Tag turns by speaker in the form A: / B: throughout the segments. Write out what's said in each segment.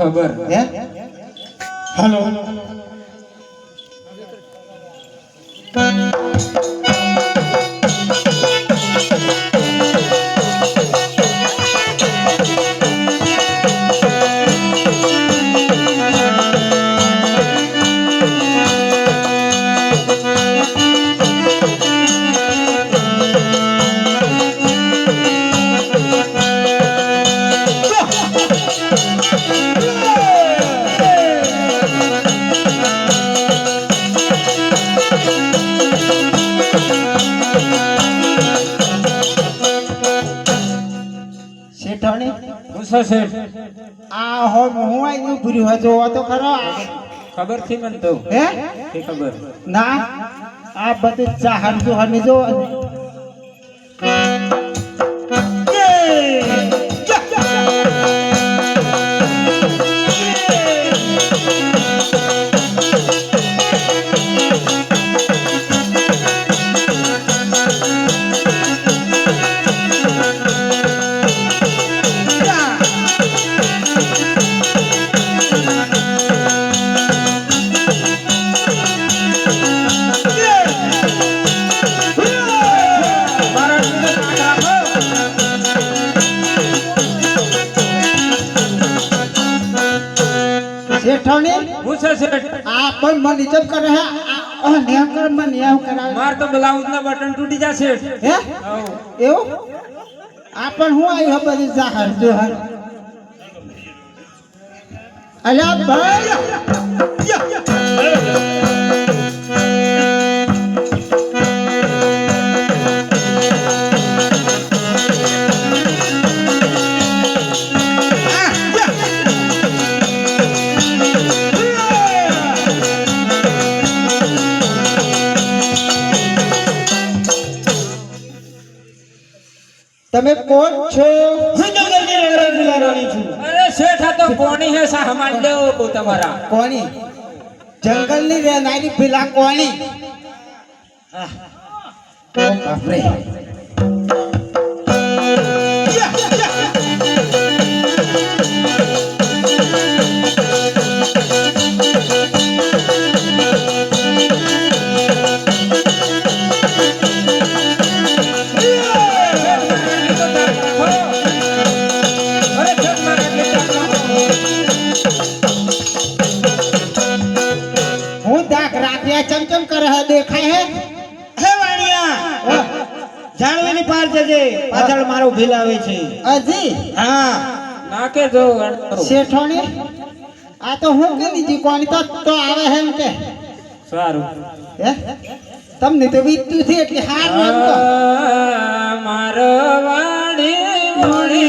A: ખબર.
B: હે? હેલો. શેઠાણી
A: શેઠ
B: આ હો હું આઈ ભર્યું હતો તો ખરો?
A: ખબરથી મને તો.
B: હે?
A: કે ખબર.
B: ના? આ બધું ચાહન જોહન જો.
A: તો બ્લાઉઝ ના બટન તૂટી જશે.
B: હે? એવું? આ પણ હું આવી હે બધી જાહર જોહર? અલ્યા ભાઈ! કોણ છો
C: હું જંગલની રંગરંગીલા રાણી છું
A: અરે શેઠ આ તો કોણી હે સા હમાન દો તમારા.
B: કોણી જંગલની રહેનારી પેલા કોણી આહ. બાપરે. હે દેખાય હે?
C: હે વાણિયા! જાણવીની પાર જજે. પાછળ મારો ભીલ આવે છે.
B: અજી?
C: હા.
A: નાકે જો.
B: શેઠોણી આ તો હું કે દીધી કોની? તો તો આવે હે એમ કે.
A: સારું.
B: હે? તમને તો વીતતું છે એટલે હાર નામ તો
A: મારો વાણી મોણી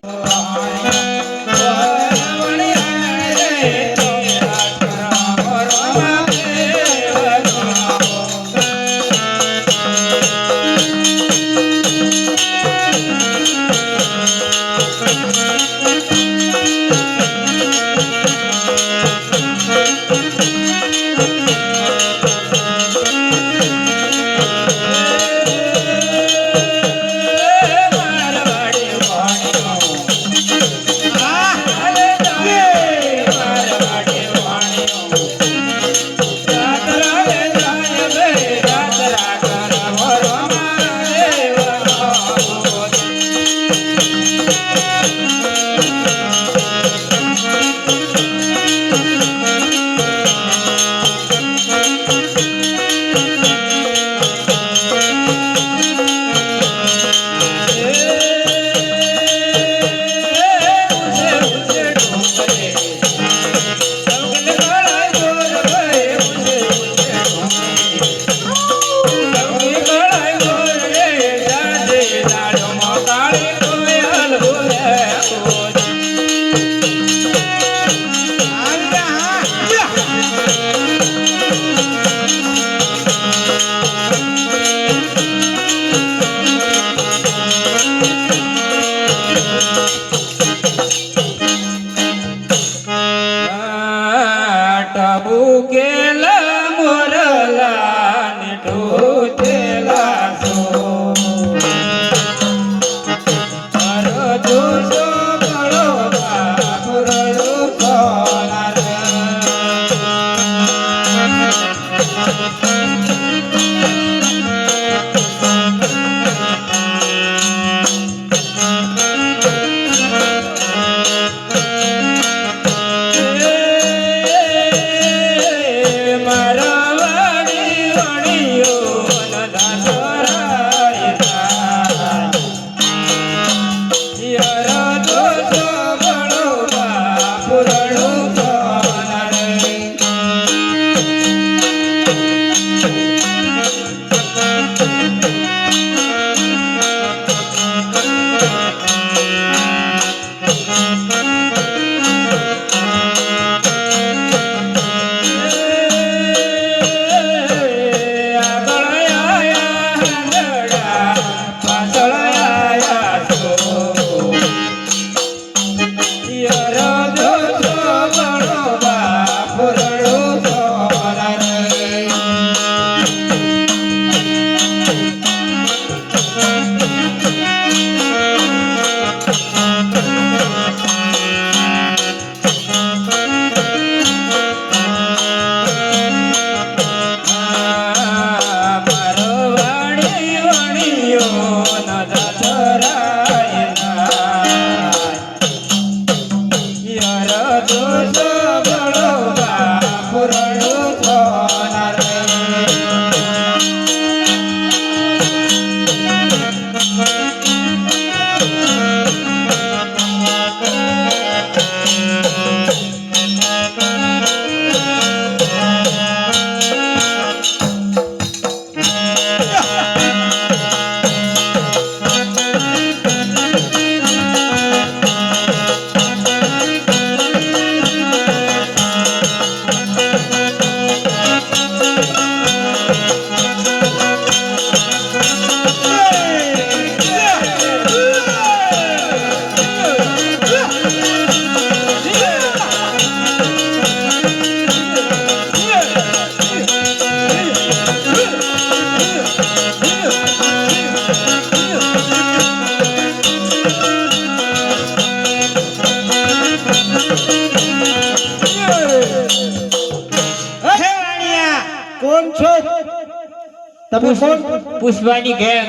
A: પુષ્પાની ગેંગ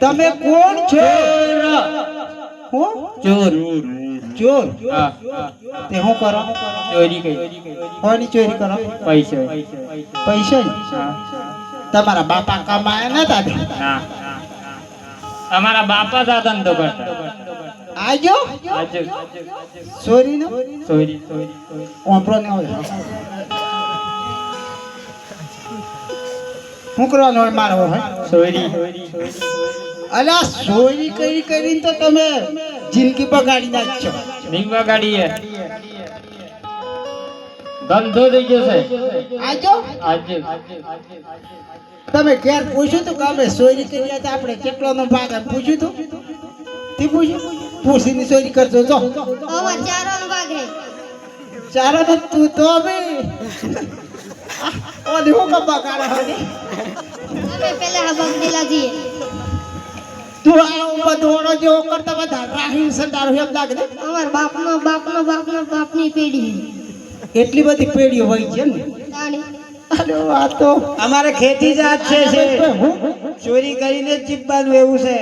B: તમે કોણ છો? હું?
A: ચોર.
B: ચોર. તે હું કરો?
A: ચોરી કરી.
B: કોની ચોરી કરો?
A: પૈસા
B: પૈસા તમારા બાપા કમાયા
A: ને દાદા? અમારા બાપા દાદા ને તો કરતા.
B: આજો? Sorry no
A: sorry. ચોરી.
B: ઓપરો ને હોય હું કરવાનો હોય મારો હોય.
A: ચોરી
B: અલા ચોરી કરી કરીને તો તમે જિંદગી બગાડી નાખશો.
A: નહીં ધંધો થઈ જશે
B: આજો.
A: આજે.
B: તમે ઘેર પૂછ્યું તું કે અમે ચોરી કરી હતા આપણે કેટલો નો ભાગ પૂછ્યું તું તે પૂછ્યું? પૂછીને સોયરી કરજો જો.
D: હવે ચારોનો ભાગ હે.
B: ચાલો તો તું તો બી ઓલી હું કમ બગાડે હોય
D: અમે પહેલા હા દેલા છીએ
B: તું આવો બધોડો જેવો કરતા બધા રાહી સંડારો એમ લાગે ને
D: અમાર બાપનો બાપનો બાપનો બાપની પેઢી
B: એટલી બધી પેઢીઓ હોય છે ને અરે આ તો
C: અમારે ખેતી જાત છે છે. ચોરી કરીને ચીપવાનું એવું છે.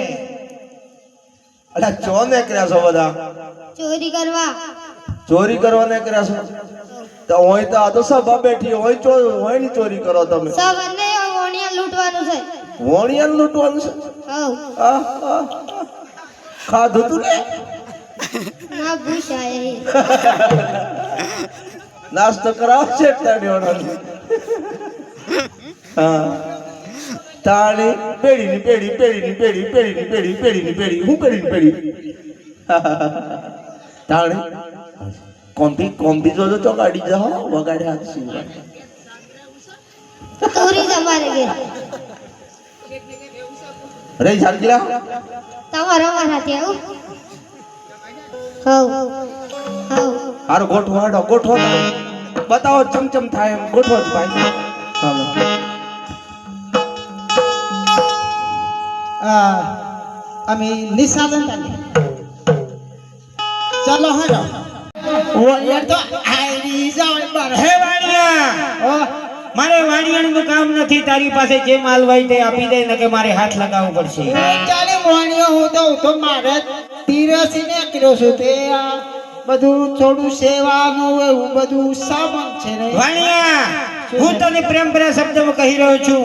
E: અલા ચો ને કર્યા છો બધા?
D: ચોરી કરવા?
E: ચોરી કરવાને કર્યા છો? તો હોય તો આ તો સભા બેઠી હોય ચો હોયની ચોરી કરો તમે.
D: સવારને ઓણિયા લૂંટવાનું છે.
E: વોણિયાને લૂંટવાનું છે? આ, ખાધું તું ને?
D: ના ભૂસાય
E: નાસ્તો કરાવ છે તાળીઓનો હા. તાળી પેઢીની પેઢી પેઢીની પેઢી પેઢીની પેઢી પેઢીની પેઢી હું પેઢીની પેઢી? તાળી? કોમ્પી કોમ્પી જો તો ચોગાડી જા હો વગાડે હાથ શું
D: ચોરી તમારે ઘેર.
E: રે ઝાલજીલા
D: તમારે અમારા ત્યાં આવું? હવ. હવ.
E: હારો ગોઠવો હાડો ગોઠવો બતાવો ચમચમ થાય એમ ગોઠવો જ ભાઈ. ચાલો
B: આ તાલી ચાલો હાલો. ઓય તો આઈ જાવ બાર.
C: હે વાણિયા!
B: ઓ
C: મારે વાણિયાનું કામ નથી તારી પાસે જે માલ હોય તે આપી દે ને કે મારે હાથ લગાવવું પડશે.
B: ચાલે મોણિયો હું તો તો મારે તિરસી ને કર્યો છું. તે આ બધું થોડું સેવાનું એવું બધું સામાન છે ને.
C: વાણિયા હું તને પ્રેમ ભર્યા શબ્દમાં કહી રહ્યો છું.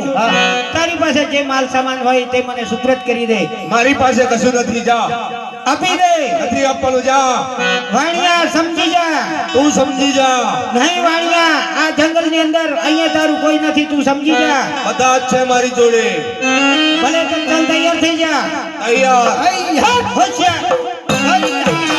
C: તારી પાસે જે માલ સામાન હોય તે મને સુપ્રત કરી દે.
E: મારી પાસે કશું નથી જા.
C: આપી દે.
E: નથી આપવાનું જા.
C: વાણિયા સમજી જા.
E: તું સમજી જા.
C: નહીં વાણિયા આ જંગલની અંદર અહીંયા તારું કોઈ નથી તું સમજી જા.
E: બધા છે મારી જોડે.
C: ભલે તું ચાલ તૈયાર થઈ જા.
E: તૈયાર.
C: હોશિયાર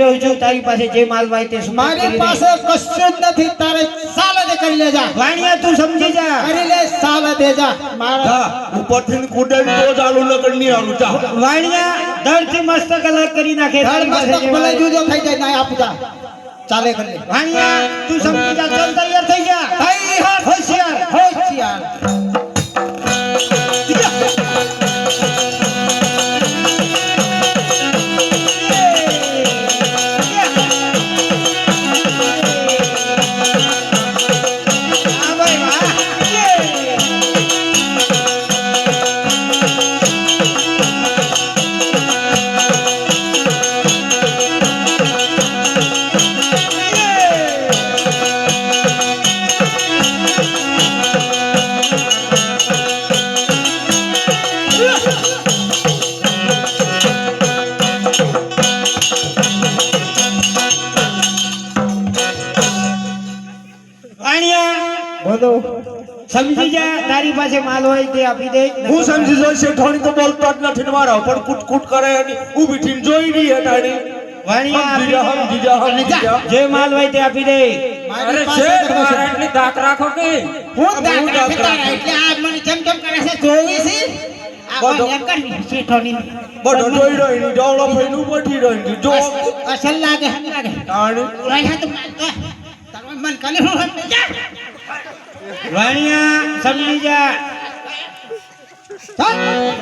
C: રહ્યો છું તારી પાસે જે માલ વાય તે
B: મારી પાસે કશું જ નથી તારે સાલદે કરી લેજા.
C: વાણિયા તું સમજી જા.
B: કરી લે સાલદે જા. મારા
E: ઉપરથી કુડન તો ચાલુ ન કરી આલુ ચા
C: વાણિયા ધડથી મસ્ત અલગ કરી નાખે તારી પાસે
B: મસ્તક ભલે
C: માલ-
B: થઈ જાય ના આપું ચાલે કરી લે
C: વાણિયા તું સમજી જા ચાલ તૈયાર થઈ જા.
B: તૈયાર
C: હોશિયાર.
B: હોશિયાર.
E: હું સમજી જોઈ શેઠાણી તો બોલતા જ નથી ને મારા પણ કૂટ કૂટ કરે એની ઊભી થઈને જોઈ રહી સમજી જા.
C: માલ હોય તે આપી દે.
A: અરે
B: છે.
A: મારા એટલી દાંત રાખો કે?
B: હું દાંત
E: હું
B: રાખી તારા એટલે આ મને ચમ ચમ કરે છે. જોવી છે?
E: બધો- બધો જોઈ રહી ની ડોળો ફઈને ઊભી રહી જો.
B: અસલ લાગે હમ લાગે.
E: તાણી.
B: ઓય તો તારું મન કાલે હું જા.
C: વાણિયા સમજી જા.
B: 来。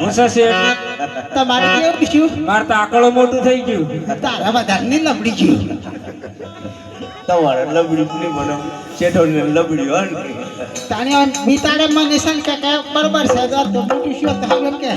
A: હું છે
B: તમારે કેવું પૂછ્યું
A: મારે તો આકડો મોટું થઈ ગયું.
B: તારા બધાની લબડી ગયું
E: તમારે લબડી નહીં મને શેઠાણી લબડી હોય ને.
B: તાણે મને ને કે કે બરોબર છે. તો મોટું શું તો કે.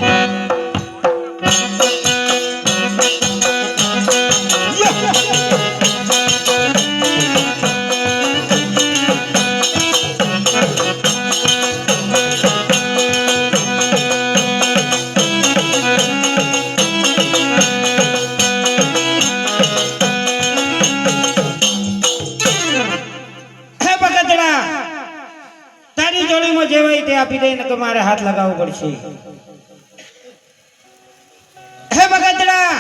C: પડશે હે બગદડા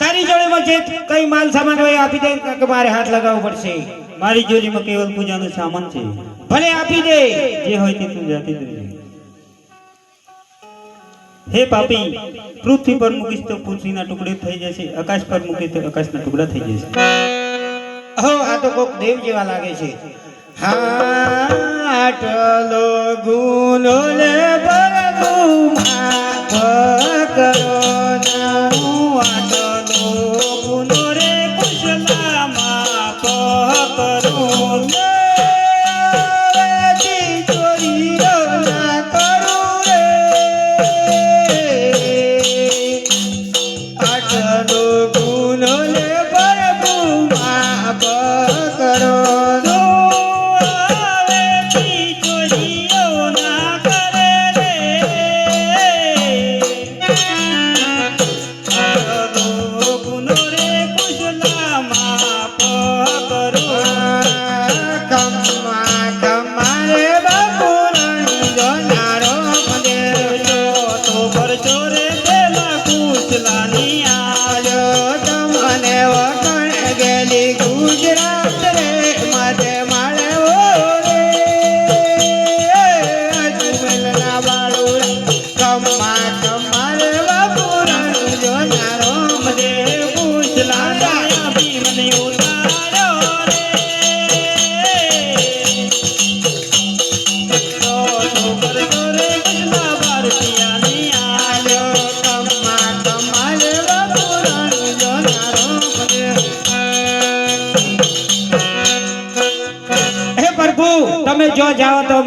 C: તારી જોડીમાં જે કઈ માલ સામાન હોય આપી દે કે મારે હાથ લગાવવો પડશે.
F: મારી જોડીમાં કેવલ પૂજાનો સામાન છે.
C: ભલે આપી દે.
F: જે હોય તે તું જાતે જોજે હે પાપી પૃથ્વી પર મૂકીશ તો પૃથ્વીના ટુકડે થઈ જશે આકાશ પર મૂકીશ તો આકાશના ટુકડા થઈ જશે.
C: હો આ તો કોક દેવ જેવા લાગે છે. હાટલો ગુનો લે তোমার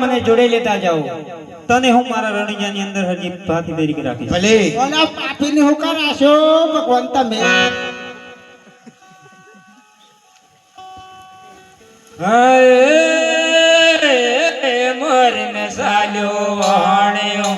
C: મને જોડે લેતા જાઓ.
F: તને હું મારા રણિયાની અંદર હજી ભાતી તરીકે રાખીશ.
C: ભલે.
B: ઓલા પાપીને હું કરાશો ભગવાન તમે.
A: હાય મોરને સાલ્યો વાણ્યો